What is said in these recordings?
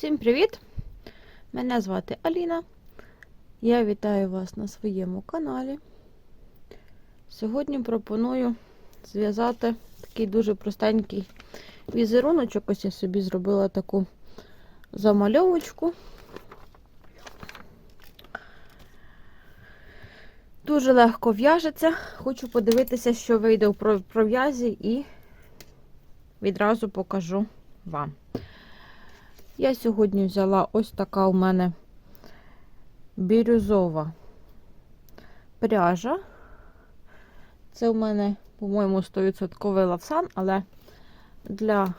Всім привіт! Мене звати Аліна. Я вітаю вас на своєму каналі. Сьогодні пропоную зв'язати такий дуже простенький візеруночок. Ось я собі зробила таку замальовочку. Дуже легко в'яжеться. Хочу подивитися, що вийде у пров'язі, і відразу покажу вам. Я сьогодні взяла ось така у мене бірюзова пряжа. Це у мене, по-моєму, 100% лавсан, але для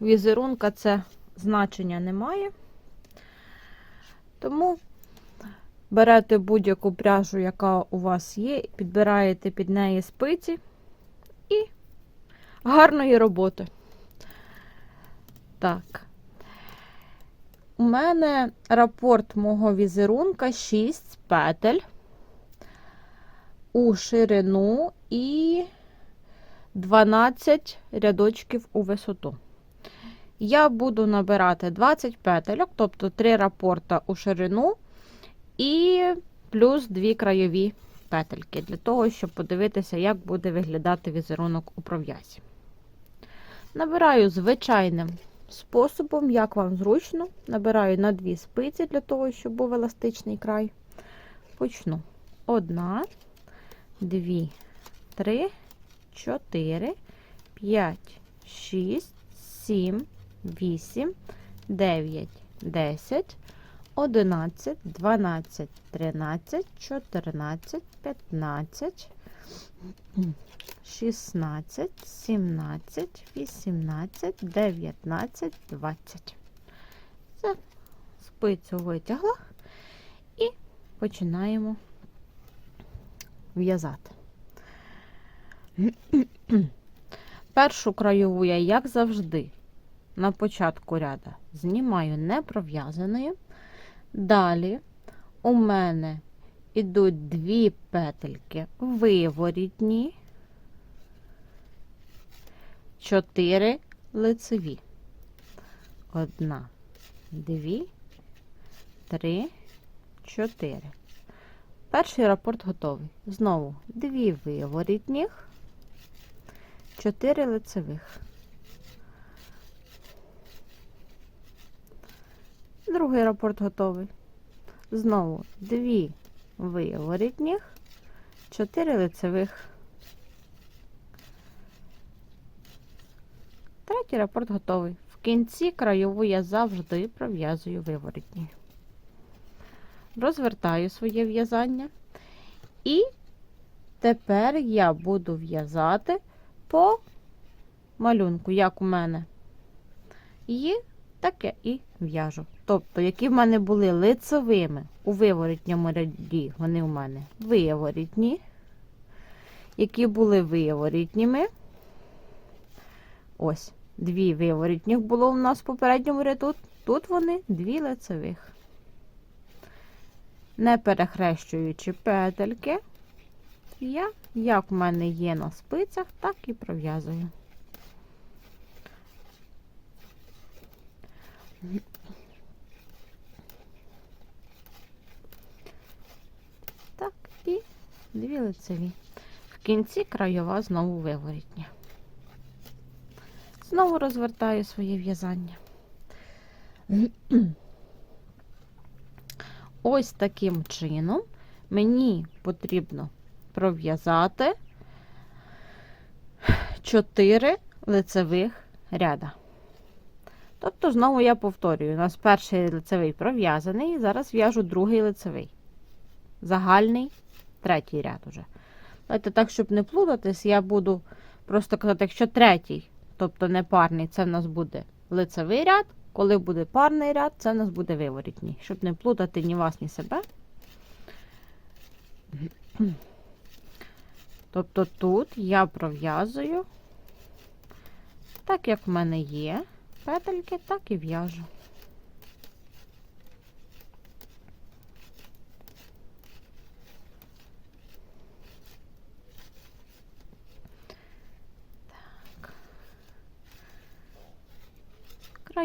візерунка це значення немає. Тому берете будь-яку пряжу, яка у вас є, підбираєте під неї спиці і гарної роботи. Так. У мене рапорт мого візерунка 6 петель у ширину і 12 рядочків у висоту. Я буду набирати 20 петельок, тобто 3 рапорта у ширину і плюс 2 краєві петельки, для того, щоб подивитися, як буде виглядати візерунок у пров'язі. Набираю звичайним способом, як вам зручно. Набираю на дві спиці для того, щоб був еластичний край. Почну. Одна, дві, три, чотири, п'ять, шість, сім, вісім, дев'ять, десять, одинадцять, дванадцять, тринадцять, чотирнадцять, п'ятнадцять. 16, 17, 18, 19, 20. Це спицю витягла і починаємо в'язати. Першу краєву я, як завжди, на початку ряда знімаю не пров'язаною. Далі у мене йдуть дві петельки виворітні. 4 лицеві. Одна, дві, три, чотири. Перший рапорт готовий. Знову дві виворітніх, 4 лицевих. Другий рапорт готовий. Знову дві виворітніх, 4 лицевих. Третій рапорт готовий. В кінці краєву я завжди пров'язую виворотні. Розвертаю своє в'язання. І тепер я буду в'язати по малюнку, як у мене є, таке і в'яжу. Тобто, які в мене були лицевими у виворітньому ряді, вони у мене виворітні, які були виворітніми. Ось, дві виворітніх було у нас в попередньому ряду. Тут вони дві лицевих. Не перехрещуючи петельки, я, як в мене є на спицях, так і пров'язую. Так, і дві лицеві. В кінці краєва знову виворітня. Знову розвертаю своє в'язання. Ось таким чином мені потрібно пров'язати 4 лицевих ряда. Тобто, знову я повторюю, у нас перший лицевий пров'язаний, зараз в'яжу другий лицевий. Загальний третій ряд уже. Давайте так, щоб не плутатись, я буду просто казати, якщо третій тобто не парний, це в нас буде лицевий ряд. Коли буде парний ряд, це в нас буде виворітній. Щоб не плутати ні вас, ні себе. Тобто тут я пров'язую, так як в мене є петельки, так і в'яжу.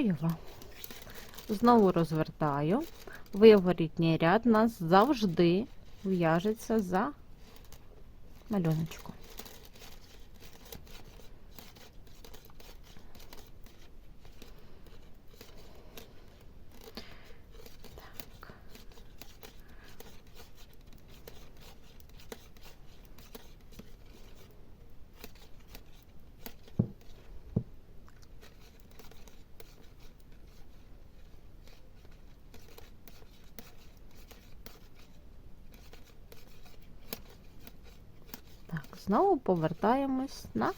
Краєва. Знову розвертаю. Виворітній ряд у нас завжди в'яжеться за малюночком. Так. Так, знову повертаємось на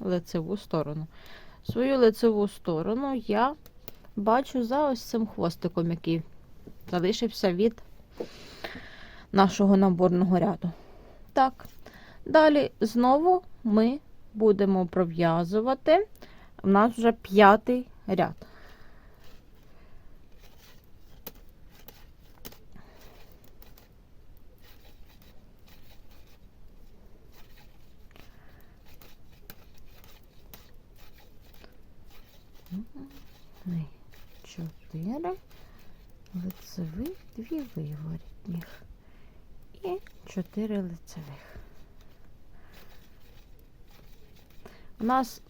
лицеву сторону. Свою лицеву сторону я бачу за ось цим хвостиком, який залишився від нашого наборного ряду. Так, далі знову ми будемо пров'язувати. У нас вже п'ятий ряд. Ми чотири лицевих, дві виворітніх і чотири лицевих. У нас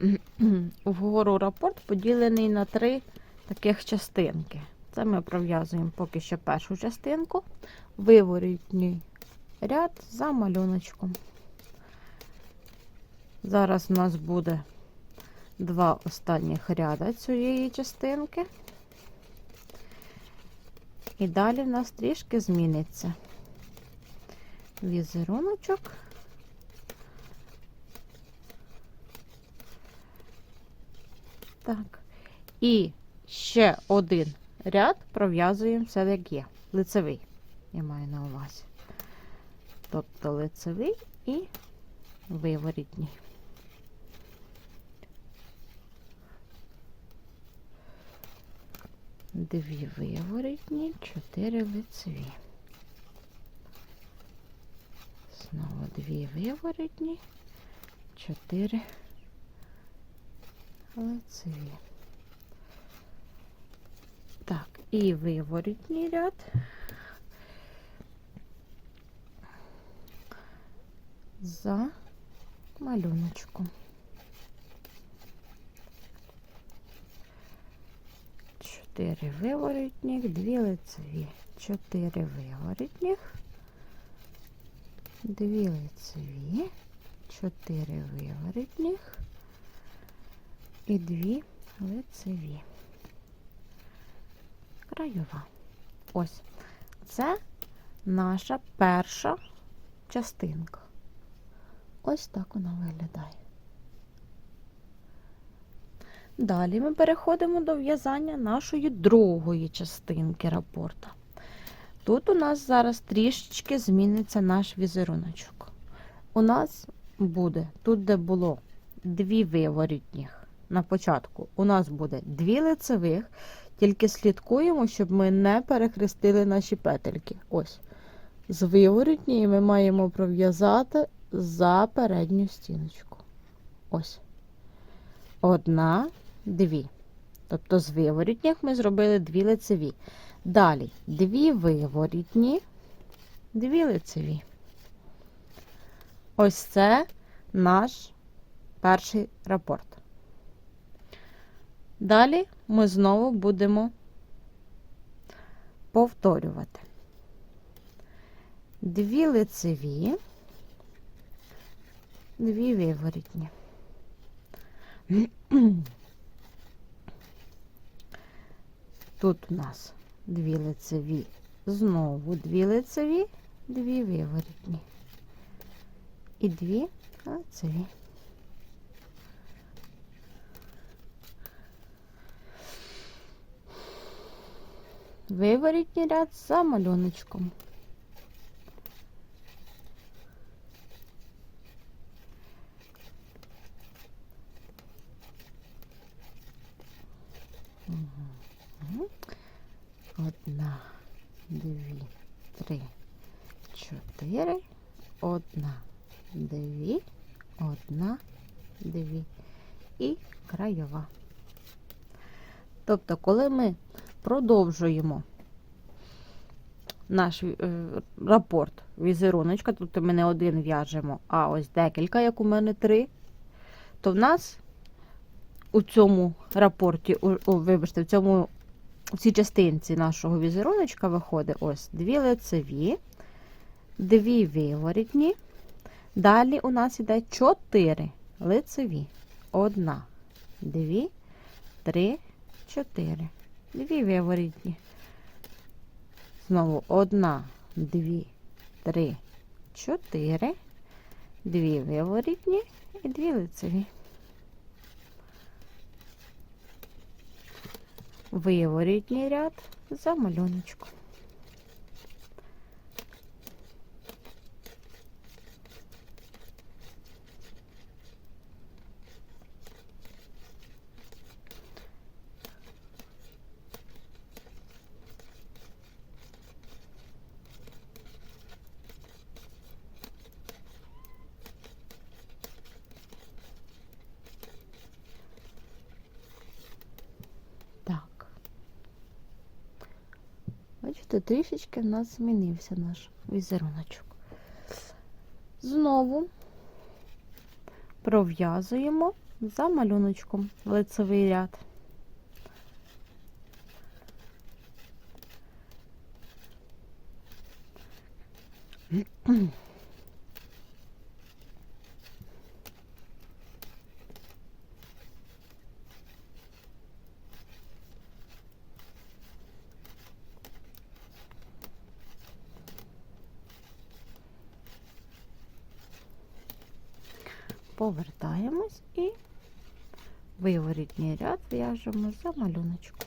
вгору рапорт поділений на три таких частинки. Це ми пров'язуємо поки що першу частинку, виворітній ряд за малюночком. Зараз у нас буде два останніх ряда цієї частинки. І далі в нас трішки зміниться візеруночок. Так. І ще один ряд пров'язуємо все як є. Лицевий, я маю на увазі. Тобто лицевий і виворітній. Дві виворітні, чотири лицеві. Знову дві виворітні, чотири лицеві. Так, і виворітній ряд. За малюночком. Чотири виворітніх, дві лицеві. Чотири виворітніх, дві лицеві, чотири виворітніх і дві лицеві. Краєва. Ось. Це наша перша частинка. Ось так вона виглядає. Далі ми переходимо до в'язання нашої другої частинки рапорта. Тут у нас зараз трішечки зміниться наш візеруночок. У нас буде, тут, де було дві виворітніх на початку, у нас буде дві лицевих, тільки слідкуємо, щоб ми не перехрестили наші петельки. Ось. З виворітньої ми маємо пров'язати за передню стіночку. Ось. Одна, дві. Тобто з виворітніх ми зробили дві лицеві. Далі дві виворітні, дві лицеві. Ось це наш перший рапорт. Далі ми знову будемо повторювати. Дві лицеві, дві виворітні. Тут у нас дві лицеві, знову дві лицеві, дві виворітні. І дві лицеві. Виворітній ряд за малюночком. Одна, дві, три, чотири, одна, дві, одна, дві. І краєва. Тобто, коли ми продовжуємо наш е, рапорт візеруночка, тобто ми не один в'яжемо, а ось декілька, як у мене три, то в нас у цьому рапорті, у, вибачте, в цьому у цій частинці нашого візеруночка виходить ось дві лицеві, дві виворітні. Далі у нас іде чотири лицеві. Одна, дві, три, чотири. Дві виворітні. Знову одна, дві, три, чотири. Дві виворітні і дві лицеві. Виворітній ряд за малюночком. Так. Бачите, трішечки в нас змінився наш візеруночок. Знову пров'язуємо за малюночком лицевий ряд. Повертаємось і виворітній ряд в'яжемо за малюночком.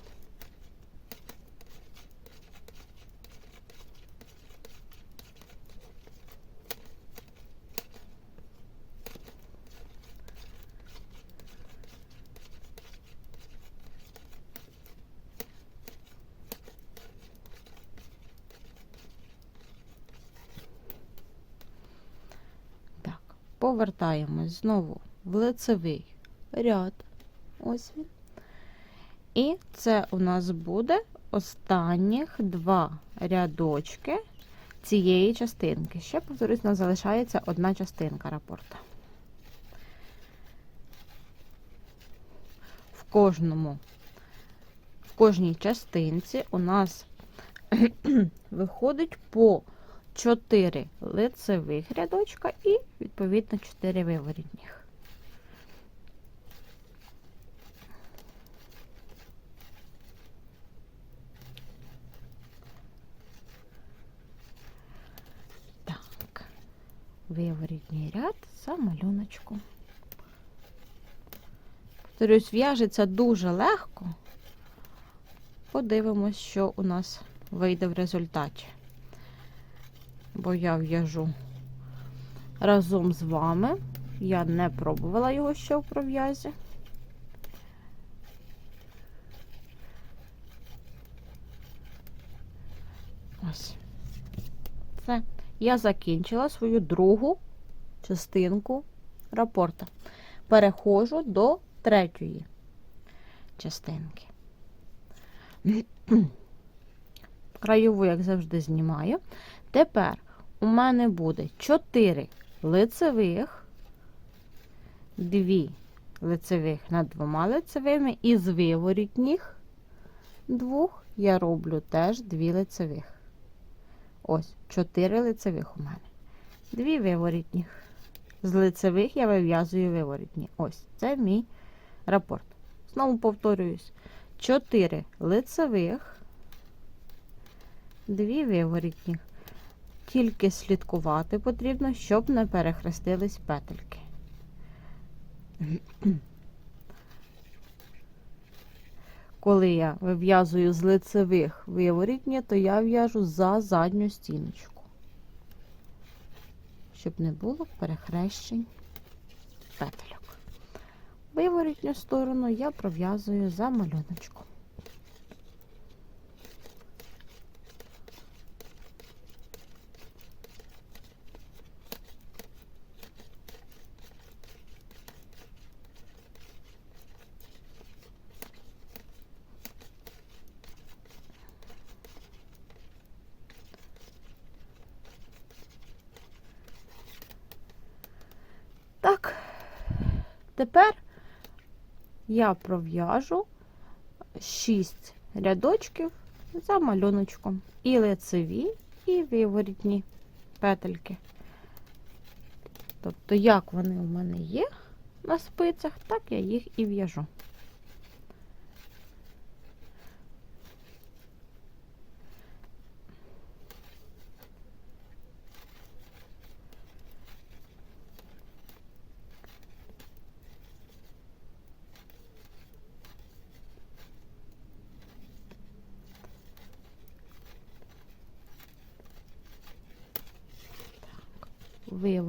Так, повертаємось знову в лицевий ряд. Ось він. І це у нас буде останніх два рядочки цієї частинки. Ще, повторюсь, у нас залишається одна частинка рапорта. В кожному, в кожній частинці у нас виходить по 4 лицевих рядочка і, відповідно, 4 виворітніх. Так, виворітній ряд за малюночку. Повторюсь, в'яжеться дуже легко. Подивимось, що у нас вийде в результаті бо я в'яжу разом з вами. Я не пробувала його ще в пров'язі. Ось. Все. Я закінчила свою другу частинку рапорта. Переходжу до третьої частинки. Краєву, як завжди, знімаю. Тепер у мене буде 4 лицевих, 2 лицевих над двома лицевими, і з виворітніх двох я роблю теж 2 лицевих. Ось, 4 лицевих у мене. 2 виворітніх. З лицевих я вив'язую виворітні. Ось, це мій рапорт. Знову повторююсь: 4 лицевих, 2 виворітніх. Тільки слідкувати потрібно, щоб не перехрестились петельки. Коли я вив'язую з лицевих виворітні, то я в'яжу за задню стіночку, щоб не було перехрещень петельок. Виворітню сторону я пров'язую за малюночком. Тепер я пров'яжу 6 рядочків за малюночком. І лицеві, і виворітні петельки. Тобто, як вони у мене є на спицях, так я їх і в'яжу.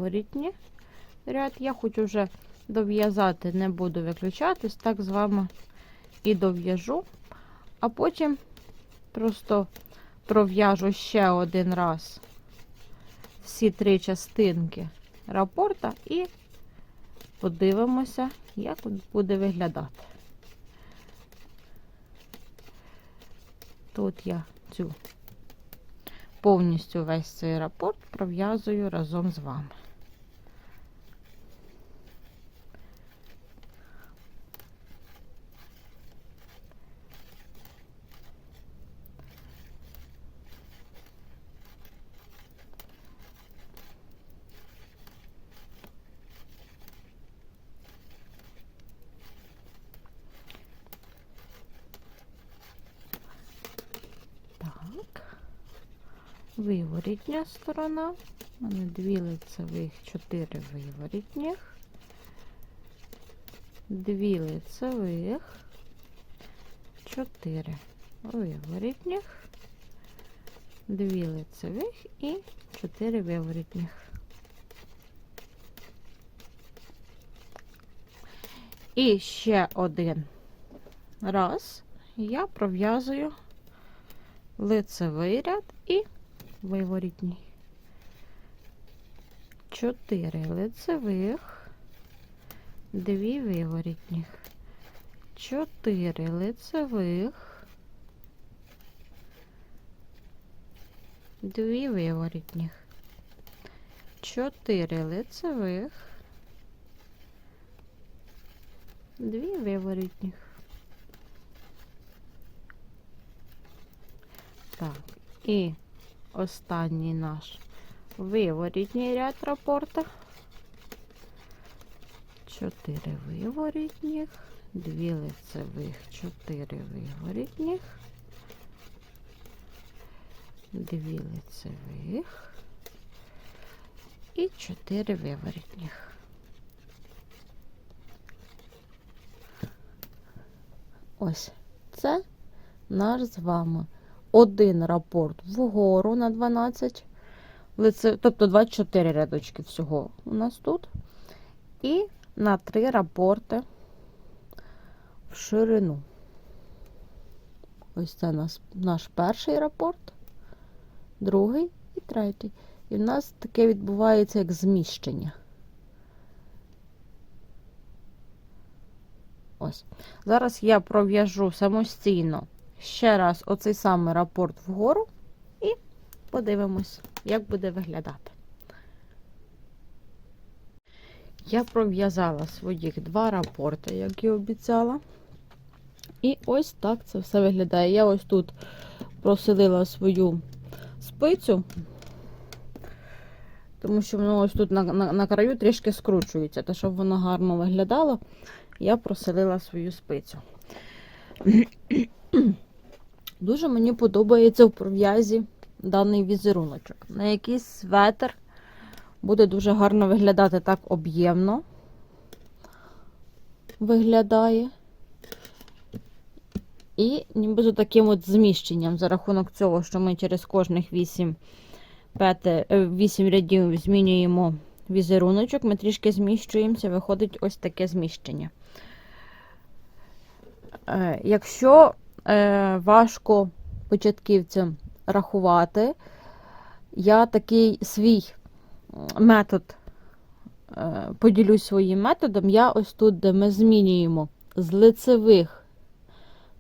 Виворітні ряд. Я хочу вже дов'язати, не буду виключатись, так з вами і дов'яжу, а потім просто пров'яжу ще один раз всі три частинки рапорта і подивимося, як буде виглядати. Тут я цю повністю весь цей рапорт пров'язую разом з вами. Так виворітня сторона. У мене дві лицевих, чотири виворітніх, дві лицевих, чотири виворітніх, дві лицевих і чотири виворітніх. І ще один раз я пров'язую лицевий ряд і виворітній. Чотири. Лицевих, дві виворітніх, чотири. Лицевих, дві виворітніх, чотири. Лицевих, дві виворітніх. Так, і останній наш виворітній ряд рапорта. 4 виворітніх, 2 лицевих, 4 виворітніх, 2 лицевих і 4 виворітніх. Ось це наш з вами один рапорт вгору на 12, лице, тобто 24 рядочки всього у нас тут. І на 3 рапорти в ширину. Ось це наш, наш перший рапорт, другий і третій. І в нас таке відбувається як зміщення. Ось. Зараз я пров'яжу самостійно ще раз оцей самий рапорт вгору і подивимось, як буде виглядати. Я пров'язала своїх два рапорти, як і обіцяла. І ось так це все виглядає. Я ось тут проселила свою спицю, тому що воно ось тут на, на, на краю трішки скручується. Та щоб воно гарно виглядало, я проселила свою спицю. Дуже мені подобається в пров'язі даний візеруночок. На якийсь светр буде дуже гарно виглядати так об'ємно. Виглядає. І ніби з таким от зміщенням за рахунок цього, що ми через кожних 8, 5, 8 рядів змінюємо візеруночок, ми трішки зміщуємося, виходить ось таке зміщення. Е, Якщо важко початківцям рахувати. Я такий свій метод е, поділюсь своїм методом. Я ось тут, де ми змінюємо з лицевих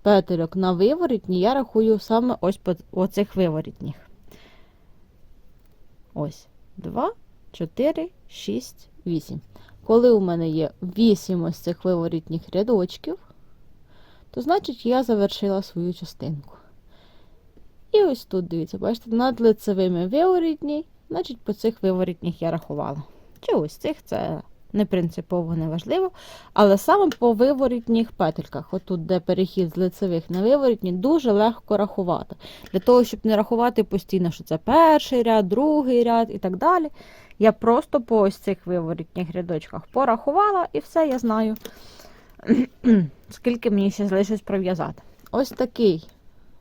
петельок на виворітні, я рахую саме ось по оцих виворітніх. Ось, 2, 4, 6, 8. Коли у мене є 8 ось цих виворітніх рядочків, то значить я завершила свою частинку. І ось тут, дивіться, бачите, над лицевими виворітні, значить по цих виворітніх я рахувала. Чи ось цих це не принципово не важливо. Але саме по виворітніх петельках, отут, де перехід з лицевих на виворітні, дуже легко рахувати. Для того, щоб не рахувати постійно, що це перший ряд, другий ряд і так далі. Я просто по ось цих виворітніх рядочках порахувала і все, я знаю, скільки мені ще залишилось пров'язати. Ось такий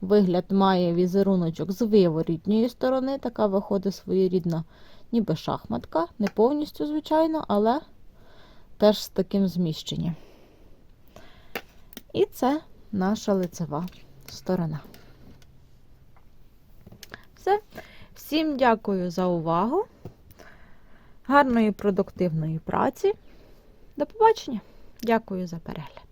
вигляд має візеруночок з виворітньої сторони. Така виходить своєрідна, ніби шахматка. Не повністю, звичайно, але теж з таким зміщенням. І це наша лицева сторона. Все. Всім дякую за увагу. Гарної продуктивної праці. До побачення. Дякую за перегляд.